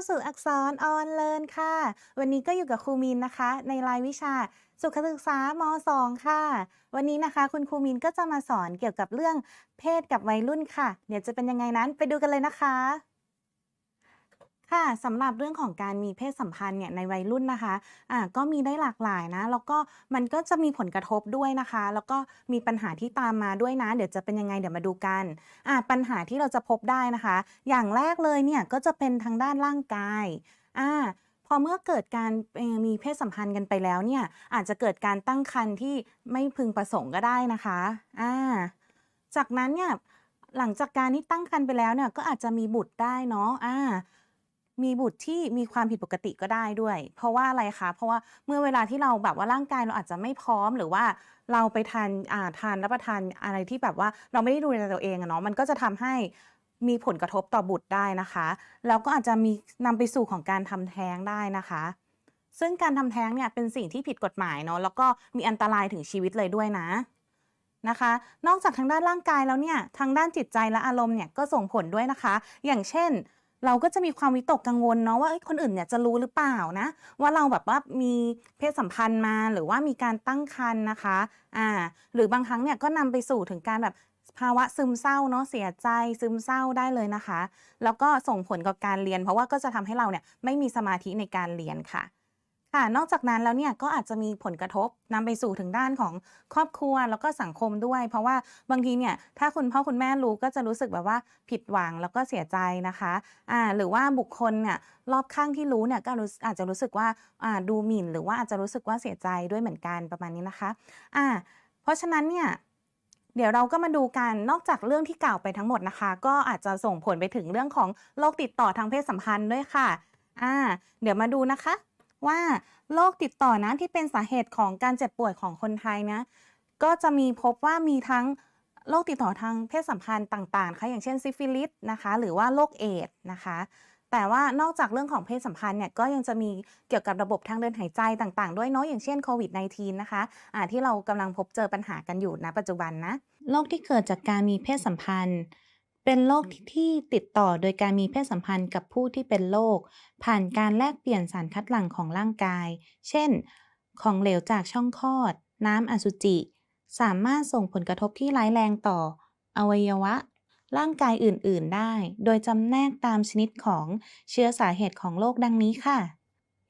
ต้อนรับเข้าสู่อักษรออนเลินค่ะ วันนี้ก็อยู่กับครูมินนะคะ ในรายวิชา สุขศึกษาม2ค่ะ วันนี้นะคะ คุณครูมินก็จะมาสอนเกี่ยวกับเรื่องเพศกับวัยรุ่นค่ะ เดี๋ยวจะเป็นยังไงนั้นไปดูกันเลยนะคะ ค่ะสำหรับเรื่องของการมีเพศสัมพันธ์เนี่ยในวัยรุ่นนะคะอ่าก็มีได้หลากหลายนะ แล้วก็มันก็จะมีผลกระทบด้วยนะคะ แล้วก็มีปัญหาที่ตามมาด้วยนะ เดี๋ยวจะเป็นยังไงเดี๋ยวมาดูกันอ่าปัญหาที่เราจะพบได้นะคะ อย่างแรกเลยเนี่ยก็จะเป็นทางด้านร่างกายอ่าพอเมื่อเกิดการมีเพศสัมพันธ์กันไปแล้วเนี่ยอาจจะเกิดการตั้งครรภ์ที่ไม่พึงประสงค์ก็ได้นะคะอ่าจากนั้นเนี่ยหลังจากการที่ตั้งครรภ์ไปแล้วเนี่ยก็อาจจะมีบุตรได้เนาะอ่า มีบุตรที่มีความผิดปกติก็ได้ด้วย เพราะว่าอะไรคะ เพราะว่าเมื่อเวลาที่เราแบบว่าร่างกายเราอาจจะไม่พร้อมหรือว่าเราไปทานอ่าทานรับประทานอะไรที่แบบว่าเราไม่ได้ดูแลตัวเองอะเนาะมันก็จะทำให้มีผลกระทบต่อบุตรได้นะคะแล้วก็อาจจะมีนำไปสู่ของการทำแท้งได้นะคะ ซึ่งการทำแท้งเนี่ยเป็นสิ่งที่ผิดกฎหมายเนาะแล้วก็มีอันตรายถึงชีวิตเลยด้วยนะนะคะ นอกจากทางด้านร่างกายแล้วเนี่ยทางด้านจิตใจและอารมณ์เนี่ยก็ส่งผลด้วยนะคะ อย่างเช่น เราก็จะมีความวิตกกังวลเนาะว่าคนอื่นเนี่ยจะรู้หรือเปล่านะ ว่าเราแบบว่ามีเพศสัมพันธ์มาหรือว่ามีการตั้งครรภ์นะคะอ่าหรือบางครั้งเนี่ยก็นำไปสู่ถึงการแบบภาวะซึมเศร้าเนาะเสียใจซึมเศร้าได้เลยนะคะ แล้วก็ส่งผลกับการเรียน เพราะว่าก็จะทำให้เราเนี่ยไม่มีสมาธิในการเรียนค่ะ ค่ะ นอกจากนั้นแล้วเนี่ยก็อาจจะมีผลกระทบนำไปสู่ถึงด้านของครอบครัวแล้วก็สังคมด้วย เพราะว่าบางทีเนี่ยถ้าคุณพ่อคุณแม่รู้ก็จะรู้สึกแบบว่าผิดหวังแล้วก็เสียใจนะคะอ่าหรือว่าบุคคลเนี่ยรอบข้างที่รู้เนี่ยก็รู้อาจจะรู้สึกว่าอ่าดูหมิ่น หรือว่าอาจจะรู้สึกว่าเสียใจด้วยเหมือนกันประมาณนี้นะคะอ่าเพราะฉะนั้นเนี่ยเดี๋ยวเราก็มาดูกันนอกจากเรื่องที่กล่าวไปทั้งหมดนะคะ ก็อาจจะส่งผลไปถึงเรื่องของโรคติดต่อทางเพศสัมพันธ์ด้วยค่ะอ่าเดี๋ยวมาดูนะคะ ว่าโรคติดต่อนะที่เป็นสาเหตุของการเจ็บป่วยของคนไทยนะ ก็จะมีพบว่ามีทั้งโรคติดต่อทางเพศสัมพันธ์ต่างๆค่ะอย่างเช่นซิฟิลิสนะคะ หรือว่าโรคเอดส์นะคะ แต่ว่านอกจากเรื่องของเพศสัมพันธ์เนี่ยก็ยังจะมีเกี่ยวกับระบบทางเดินหายใจต่างๆ ด้วยเนาะอย่างเช่นโควิด -19 นะคะอ่าที่เรากำลังพบเจอปัญหากันอยู่ณปัจจุบันนะโรคที่เกิดจากการมีเพศสัมพันธ์ เป็นโรคที่ติดต่อโดยการมีเพศสัมพันธ์กับผู้ที่เป็นโรคผ่านการแลกเปลี่ยนสารคัดหลั่งของร่างกาย เช่น ของเหลวจากช่องคลอด น้ำอสุจิ สามารถส่งผลกระทบที่ร้ายแรงต่อ อวัยวะ ร่างกายอื่น ๆ ได้ โดยจำแนกตามชนิดของเชื้อสาเหตุของโรคดังนี้ค่ะ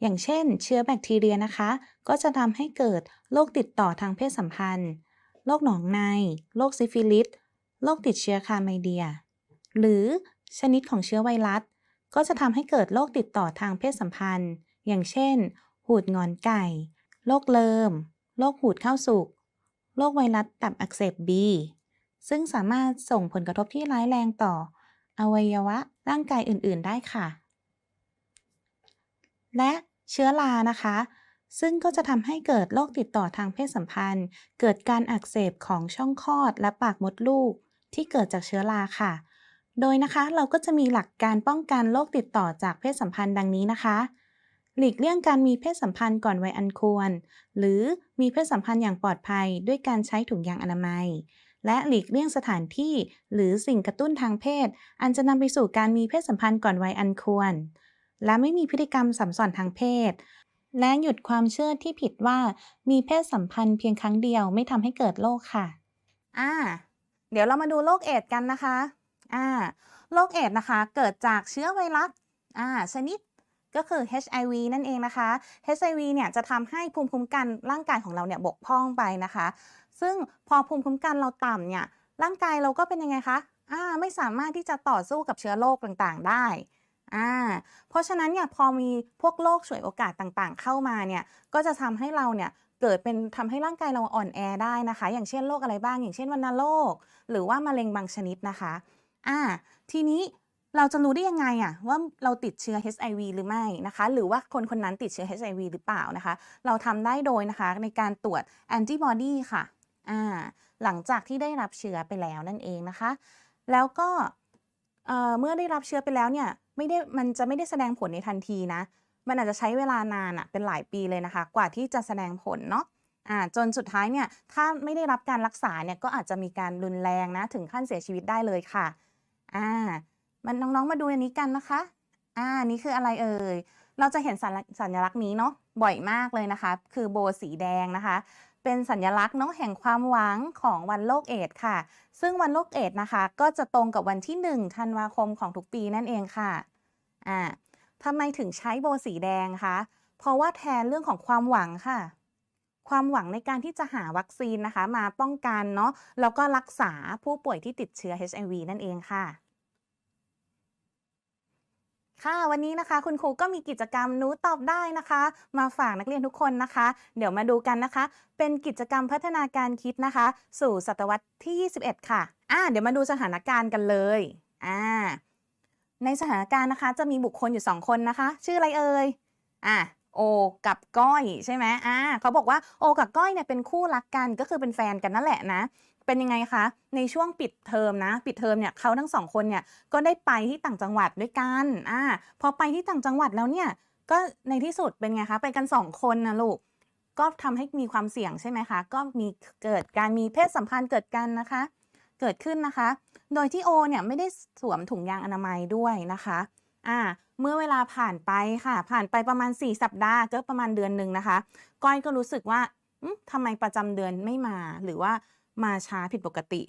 อย่างเช่น เชื้อแบคทีเรียนะคะ ก็จะทำให้เกิดโรคติดต่อทางเพศสัมพันธ์ โรคหนองใน โรคซิฟิลิส โรคติดเชื้อคาไมเดีย หรือชนิดของเชื้อไวรัส ก็จะทำให้เกิดโรคติดต่อทางเพศสัมพันธ์ อย่างเช่น หูดงอนไก่ โรคเลิมโรคหูดข้าวสุก โรคไวรัสตับอักเสบบี ซึ่งสามารถส่งผลกระทบที่ร้ายแรงต่อ อวัยวะร่างกายอื่น ๆ ได้ค่ะ และเชื้อรานะคะ ซึ่งก็จะทำให้เกิดโรคติดต่อทางเพศสัมพันธ์ เกิดการอักเสบของช่องคลอดและปากมดลูก ที่เกิดจากเชื้อราค่ะ โดยนะคะเราก็จะมีหลักการป้องกันโรคติดต่อจากเพศสัมพันธ์ดังนี้นะคะ หลีกเลี่ยงการมีเพศสัมพันธ์ก่อนวัยอันควร หรือมีเพศสัมพันธ์อย่างปลอดภัย ด้วยการใช้ถุงยางอนามัย และหลีกเลี่ยงสถานที่ หรือสิ่งกระตุ้นทางเพศ อันจะนำไปสู่การมีเพศสัมพันธ์ก่อนวัยอันควร และไม่มีพฤติกรรมสัมสอนทางเพศและหยุดความเชื่อที่ผิดว่ามีเพศสัมพันธ์เพียงครั้งเดียวไม่ทำให้เกิดโรคค่ะ อ่า เดี๋ยวเรามาดูโรคเอดส์กันนะคะอ่าโรคเอดส์นะคะ เกิดจากเชื้อไวรัสอ่าชนิดก็คือ HIV นั่นเองนะคะ HIV เนี่ยจะทำให้ภูมิคุ้มกันร่างกายของเราเนี่ยบกพร่องไปนะคะ ซึ่งพอภูมิคุ้มกันเราต่ำเนี่ยร่างกายเราก็เป็นยังไงคะอ่าไม่สามารถที่จะต่อสู้กับเชื้อโรคต่างๆได้อ่าเพราะฉะนั้นเนี่ยพอมีพวกโรคฉวยโอกาสต่างๆ เข้ามาเนี่ยก็จะทำให้เราเนี่ย เกิดเป็นทำให้ร่างกายเราอ่อนแอได้นะคะ อย่างเช่นโรคอะไรบ้าง อย่างเช่นวัณโรคหรือว่ามะเร็งบางชนิดนะคะ อ่า ทีนี้เราจะรู้ได้ยังไงอะว่าเราติดเชื้อ HIV หรือไม่นะคะ หรือว่าคนคนนั้นติดเชื้อ HIV หรือเปล่านะคะ เราทำได้โดยนะคะในการตรวจแอนติบอดีค่ะอ่าหลังจากที่ได้รับเชื้อไปแล้วนั่นเองนะคะ แล้วก็เอ่อเมื่อได้รับเชื้อไปแล้วเนี่ยไม่ได้มันจะไม่ได้แสดงผลในทันทีนะ มันอาจจะใช้เวลานานอะเป็นหลายปีเลยนะคะ กว่าที่จะแสดงผลเนาะอ่าจนสุดท้ายเนี่ยถ้าไม่ได้รับการรักษาเนี่ยก็อาจจะมีการรุนแรงนะถึงขั้นเสียชีวิตได้เลยค่ะอ่ามันน้องๆมาดูอันนี้กันนะคะอ่านี่คืออะไรเอ่ยเราจะเห็นสัญลักสัญลักษณ์นี้เนาะบ่อยมากเลยนะคะ คือโบว์สีแดงนะคะ เป็นสัญลักษณ์เนาะแห่งความหวังของวันโลกเอดค่ะ ซึ่งวันโลกเอดนะคะ ก็จะตรงกับวันที่1ธันวาคมของทุกปีนั่นเองค่ะอ่า ทำไมถึงใช้โบสีแดงคะ เพราะว่าแทนเรื่องของความหวังค่ะ ความหวังในการที่จะหาวัคซีนนะคะ มาป้องกันเนาะแล้วก็รักษาผู้ป่วยที่ติดเชื้อ HIV นั่นเองค่ะ ค่ะวันนี้นะคะ คุณครูก็มีกิจกรรมหนูตอบได้นะคะ มาฝากนักเรียนทุกคนนะคะ เดี๋ยวมาดูกันนะคะ เป็นกิจกรรมพัฒนาการคิดนะคะ สู่ศตวรรษที่ 21 ค่ะอ่าเดี๋ยวมาดูสถานการณ์กันเลยอ่า ในสถานการณ์นะคะ จะมีบุคคลอยู่ 2 คนนะคะ ชื่ออะไรเอ่ยอะโอกับก้อยใช่ไหมอ่าเขาบอกว่าโอกับก้อยเนี่ยเป็นคู่รักกันก็คือเป็นแฟนกันนั่นแหละนะ เป็นยังไงคะ ในช่วงปิดเทอมนะ ปิดเทอมเนี่ยเขาทั้งสองคนเนี่ยก็ได้ไปที่ต่างจังหวัดด้วยกันอ่าพอไปที่ต่างจังหวัดแล้วเนี่ยก็ในที่สุดเป็นไงคะ ไปกันสองคนนะลูก ก็ทำให้มีความเสี่ยงใช่ไหมคะ ก็มีเกิดการมีเพศสัมพันธ์เกิดกันนะคะ เกิดขึ้นนะคะ โดยที่โอเนี่ยไม่ได้สวมถุงยางอนามัยด้วยนะคะอ่าเมื่อเวลาผ่านไปค่ะ ผ่านไปประมาณ 4 สัปดาห์ก็ประมาณเดือนหนึ่งนะคะ ก้อยก็รู้สึกว่าทำไมประจำเดือนไม่มา หรือว่ามาช้าผิดปกติ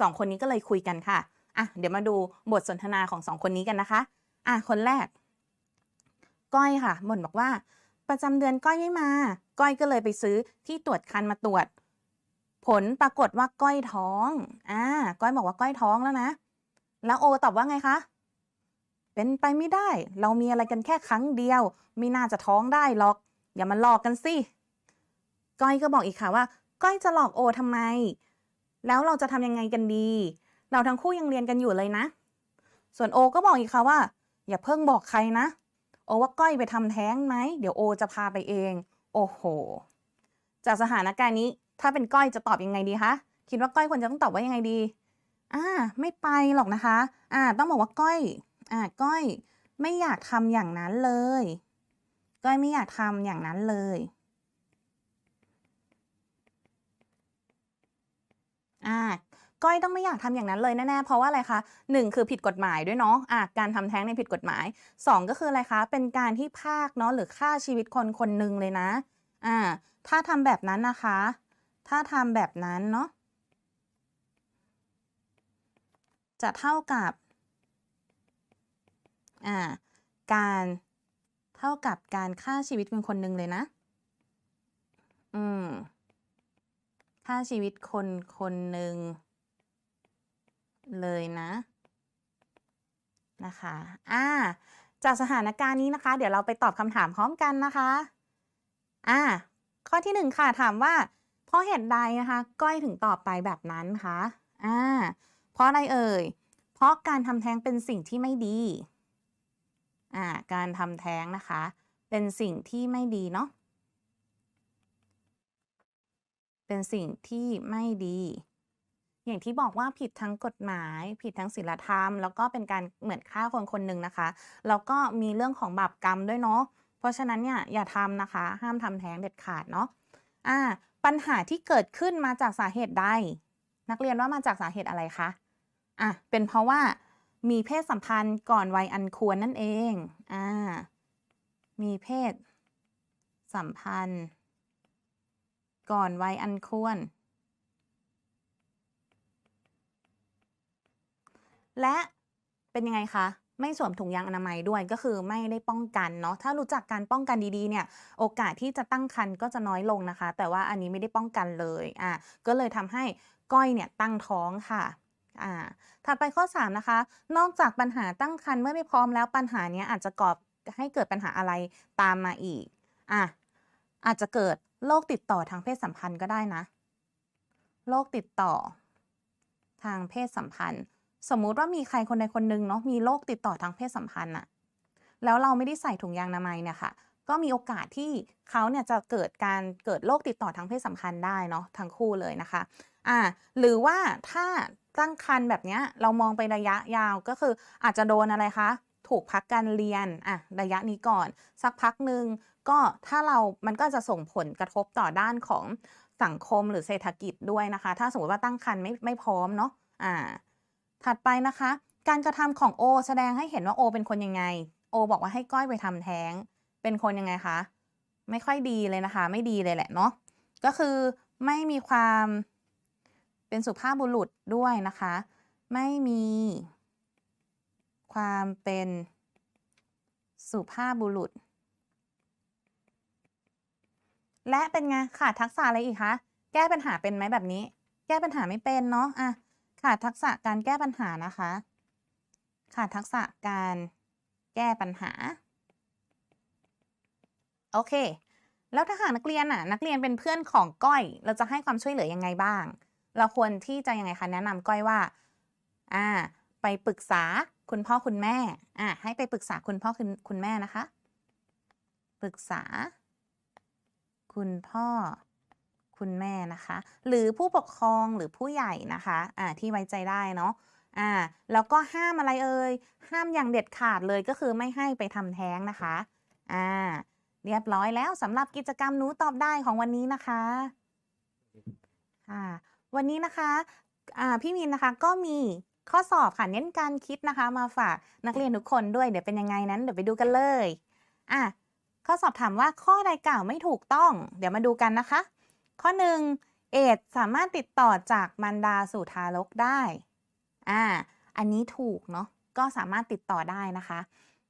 สองคนนี้ก็เลยคุยกันค่ะอะ เดี๋ยวมาดูบทสนทนาของสองคนนี้กันนะคะอะคนแรก ก้อยค่ะบ่นบอกว่า ประจำเดือนก้อยไม่มา ก้อยก็เลยไปซื้อที่ตรวจคันมาตรวจ ผลปรากฏว่าก้อยท้อง อ่า ก้อยบอกว่าก้อยท้องแล้วนะ แล้วโอตอบว่าไงคะ เป็นไปไม่ได้ เรามีอะไรกันแค่ครั้งเดียว ไม่น่าจะท้องได้หรอก อย่ามาหลอกกันสิ ก้อยก็บอกอีกค่ะว่า ก้อยจะหลอกโอทำไม แล้วเราจะทำยังไงกันดี เราทั้งคู่ยังเรียนกันอยู่เลยนะ ส่วนโอก็บอกอีกค่ะว่า อย่าเพิ่งบอกใครนะ โอว่าก้อยไปทำแท้งไหม เดี๋ยวโอจะพาไปเอง โอ้โห จากสถานการณ์นี้ ถ้าเป็นก้อยจะตอบยังไงดีคะคิดว่าก้อยควรจะต้องตอบว่ายังไงดีอ่าไม่ไปหรอกนะคะอ่าต้องบอกว่าก้อยอ่าก้อยไม่อยากทำอย่างนั้นเลย ก้อยไม่อยากทำอย่างนั้นเลยอ่าก้อยต้องไม่อยากทำอย่างนั้นเลยแน่ๆ เพราะว่าอะไรคะหนึ่งคือผิดกฎหมายด้วยเนาะอ่าการทำแท้งเนี่ยผิดกฎหมายสองก็คืออะไรคะ เป็นการที่พากเนาะหรือฆ่าชีวิตคนคนหนึ่งเลยนะอ่าถ้าทำแบบนั้นนะคะ ถ้าทำแบบนั้นเนาะจะเท่ากับอ่าการเท่ากับการฆ่าชีวิตคนคนหนึ่งเลยนะ อืมฆ่าชีวิตคนคนหนึ่งเลยนะ นะคะ อ่า จากสถานการณ์นี้นะคะ เดี๋ยวเราไปตอบคำถามพร้อมกันนะคะ อ่า ข้อที่หนึ่งค่ะ ถามว่า เพราะเหตุใดนะคะก้อยถึงตอบไปแบบนั้นคะอ่าเพราะอะไรเอ่ย เพราะการทำแท้งเป็นสิ่งที่ไม่ดีอ่าการทำแท้งนะคะ เป็นสิ่งที่ไม่ดีเนาะเป็นสิ่งที่ไม่ดี อย่างที่บอกว่าผิดทั้งกฎหมาย ผิดทั้งศีลธรรม แล้วก็เป็นการเหมือนฆ่าคนคนหนึ่งนะคะ แล้วก็มีเรื่องของบาปกรรมด้วยเนาะ เพราะฉะนั้นเนี่ยอย่าทำนะคะ ห้ามทำแท้งเด็ดขาดเนาะ อ่า ปัญหาที่เกิดขึ้นมาจากสาเหตุใด นักเรียนว่ามาจากสาเหตุอะไรคะ อะ เป็นเพราะว่ามีเพศสัมพันธ์ก่อนวัยอันควรนั่นเอง อ่า มีเพศสัมพันธ์ ก่อนวัยอันควร และเป็นยังไงคะ ไม่สวมถุงยางอนามัยด้วยก็คือไม่ได้ป้องกันเนาะถ้ารู้จักการป้องกันดีๆเนี่ยโอกาสที่จะตั้งครรภ์ก็จะน้อยลงนะคะ แต่ว่าอันนี้ไม่ได้ป้องกันเลยอ่าก็เลยทำให้ก้อยเนี่ยตั้งท้องค่ะอ่าถัดไปข้อ 3 นะคะ นอกจากปัญหาตั้งครรภ์เมื่อไม่พร้อมแล้วปัญหานี้อาจจะก่อให้เกิดปัญหาอะไรตามมาอีกอะอาจจะเกิดโรคติดต่อทางเพศสัมพันธ์ก็ได้นะโรคติดต่อทางเพศสัมพันธ์ สมมุติว่ามีใครคนใดคนหนึ่งเนาะมีโรคติดต่อทางเพศสัมพันธ์อะแล้วเราไม่ได้ใส่ถุงยางอนามัยเนี่ยค่ะ ก็มีโอกาสที่เขาเนี่ยจะเกิดการเกิดโรคติดต่อทางเพศสัมพันธ์ได้เนาะทั้งคู่เลยนะคะอ่าหรือว่าถ้าตั้งครรภ์แบบเนี้ยเรามองไประยะยาวก็คืออาจจะโดนอะไรคะ ถูกพักการเรียนอะระยะนี้ก่อน สักพักหนึ่งก็ถ้าเรามันก็จะส่งผลกระทบต่อด้านของสังคมหรือเศรษฐกิจด้วยนะคะ ถ้าสมมติว่าตั้งครรภ์ไม่ไม่พร้อมเนาะอ่า ถัดไปนะคะ การกระทำของโอ แสดงให้เห็นว่าโอ เป็นคนยังไง โอ บอกว่าให้ก้อยไปทำแท้ง เป็นคนยังไงคะ ไม่ค่อยดีเลยนะคะ ไม่ดีเลยแหละเนาะ ก็คือไม่มีความเป็นสุภาพบุรุษด้วยนะคะ ไม่มีความเป็นสุภาพบุรุษ และเป็นไงขาดทักษะอะไรอีกคะ แก้ปัญหาเป็นไหมแบบนี้ แก้ปัญหาไม่เป็นเนาะอะ ขาดทักษะการแก้ปัญหานะคะ ขาดทักษะการแก้ปัญหา โอเค แล้วถ้าหากนักเรียนอะ นักเรียนเป็นเพื่อนของก้อย เราจะให้ความช่วยเหลือยังไงบ้าง เราควรที่จะยังไงคะแนะนำก้อยว่า อ่า ไปปรึกษาคุณพ่อคุณแม่ อ่าให้ไปปรึกษาคุณพ่อคุณคุณแม่นะคะ ปรึกษา คุณพ่อ คุณแม่นะคะ หรือผู้ปกครองหรือผู้ใหญ่นะคะอ่าที่ไว้ใจได้เนาะอ่าแล้วก็ห้ามอะไรเอ่ยห้ามอย่างเด็ดขาดเลยก็คือไม่ให้ไปทำแท้งนะคะอ่าเรียบร้อยแล้วสำหรับกิจกรรมหนูตอบได้ของวันนี้นะคะค่ะวันนี้นะคะอ่าพี่มินนะคะก็มีข้อสอบค่ะเน้นการคิดนะคะ มาฝากนักเรียนทุกคนด้วยเดี๋ยวเป็นยังไงนั้นเดี๋ยวไปดูกันเลยอะข้อสอบถามว่าข้อใดกล่าวไม่ถูกต้อง เดี๋ยวมาดูกันนะคะ ข้อหนึ่งเอดสามารถติดต่อจากมารดาสู่ทารกได้ อ่า อันนี้ถูกเนาะ ก็สามารถติดต่อได้นะคะ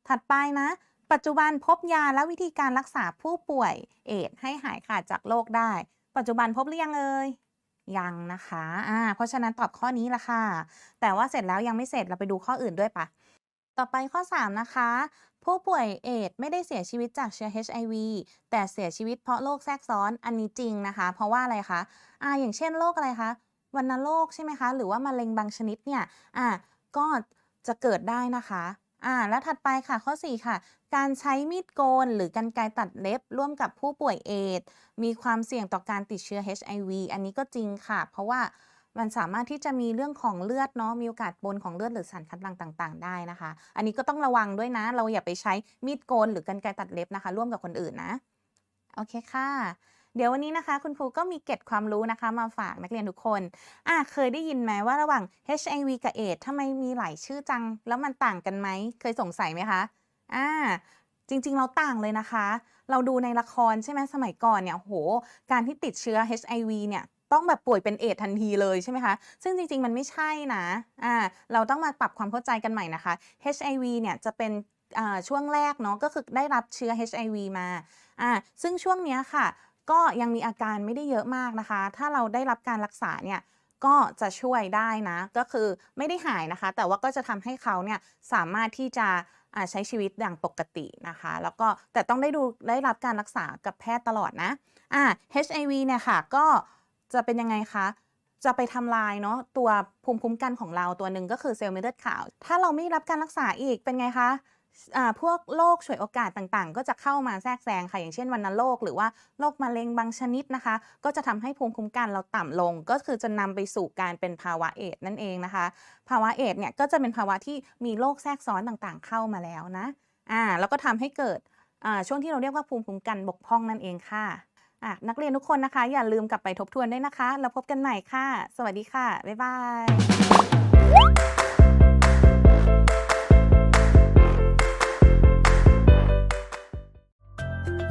ถัดไปนะ ปัจจุบันพบยาและวิธีการรักษาผู้ป่วยเอดให้หายขาดจากโรคได้ ปัจจุบันพบหรือยังเอ่ย ยังนะคะ อ่า เพราะฉะนั้นตอบข้อนี้ละค่ะ แต่ว่าเสร็จแล้วยังไม่เสร็จเราไปดูข้ออื่นด้วยปะต่อไปข้อ 3 นะคะ ผู้ป่วยเอดส์ไม่ได้เสียชีวิตจากเชื้อ HIV แต่เสียชีวิตเพราะโรคแทรกซ้อนอันนี้จริงนะคะ เพราะว่าอะไรคะอ่าอย่างเช่นโรคอะไรคะวัณโรคใช่ไหมคะ หรือว่ามะเร็งบางชนิดเนี่ยอ่าก็จะเกิดได้นะคะอ่าแล้วถัดไปค่ะข้อ 4 ค่ะ การใช้มีดโกน หรือกรรไกรตัดเล็บ ร่วมกับผู้ป่วยเอดส์มีความเสี่ยงต่อการติดเชื้อ HIV อันนี้ก็จริงค่ะ เพราะว่า มันสามารถที่จะมีเรื่องของเลือดเนาะมีโอกาสปนของเลือดหรือสารคัดหลั่งต่าง ๆ ได้นะคะ อันนี้ก็ต้องระวังด้วยนะ เราอย่าไปใช้มีดโกนหรือกรรไกรตัดเล็บนะคะ ร่วมกับคนอื่นนะโอเคค่ะเดี๋ยววันนี้นะคะ คุณครูก็มีเกร็ดความรู้นะคะมาฝากนักเรียนทุกคนอะเคยได้ยินไหมว่าระหว่าง HIV กับเอดส์ทำไมมีหลายชื่อจัง แล้วมันต่างกันไหม เคยสงสัยไหมคะอ่าจริง ๆ เราต่างเลยนะคะ เราดูในละครใช่ไหมสมัยก่อนเนี่ยโอ้โฮการที่ติดเชื้อ HIV เนี่ย ต้องแบบป่วยเป็นเอดทันทีเลยใช่ไหมคะ ซึ่งจริงๆ มันไม่ใช่นะอ่าเราต้องมาปรับความเข้าใจกันใหม่นะคะ HIV เนี่ยจะเป็นช่วงแรกเนาะก็คือได้รับเชื้อ HIV มาอ่าซึ่งช่วงเนี้ยค่ะ ก็ยังมีอาการไม่ได้เยอะมากนะคะ ถ้าเราได้รับการรักษาเนี่ยก็จะช่วยได้นะ ก็คือไม่ได้หายนะคะ แต่ว่าก็จะทำให้เขาเนี่ยสามารถที่จะใช้ชีวิตอย่างปกตินะคะ แล้วก็แต่ต้องได้ดูได้รับการรักษากับแพทย์ตลอดนะอ่า HIV เนี่ยค่ะก็ จะเป็นยังไงคะ จะไปทำลายเนาะตัวภูมิคุ้มกันของเราตัวหนึ่งก็คือเซลล์เม็ดเลือดขาว ถ้าเราไม่รับการรักษาอีกเป็นไงคะอ่าพวกโรคฉวยโอกาสต่างๆ ก็จะเข้ามาแทรกแซงค่ะ อย่างเช่นวัณโรคหรือว่าโรคมะเร็งบางชนิดนะคะ ก็จะทำให้ภูมิคุ้มกันเราต่ำลง ก็คือจะนำไปสู่การเป็นภาวะเอดส์นั่นเองนะคะ ภาวะเอดส์เนี่ยก็จะเป็นภาวะที่มีโรคแทรกซ้อนต่างๆ เข้ามาแล้วนะอ่าแล้วก็ทำให้เกิดอ่าช่วงที่เราเรียกว่าภูมิคุ้มกันบกพร่องนั่นเองค่ะ นักเรียนทุกคนนะคะ อย่าลืมกลับไปทบทวนด้วยนะคะ แล้วพบกันใหม่ค่ะ สวัสดีค่ะ บ๊ายบาย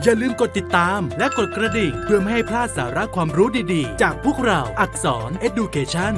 อย่าลืมกดติดตามและกดกระดิ่ง เพื่อไม่ให้พลาดสาระความรู้ดีๆ จากพวกเราอักษร Education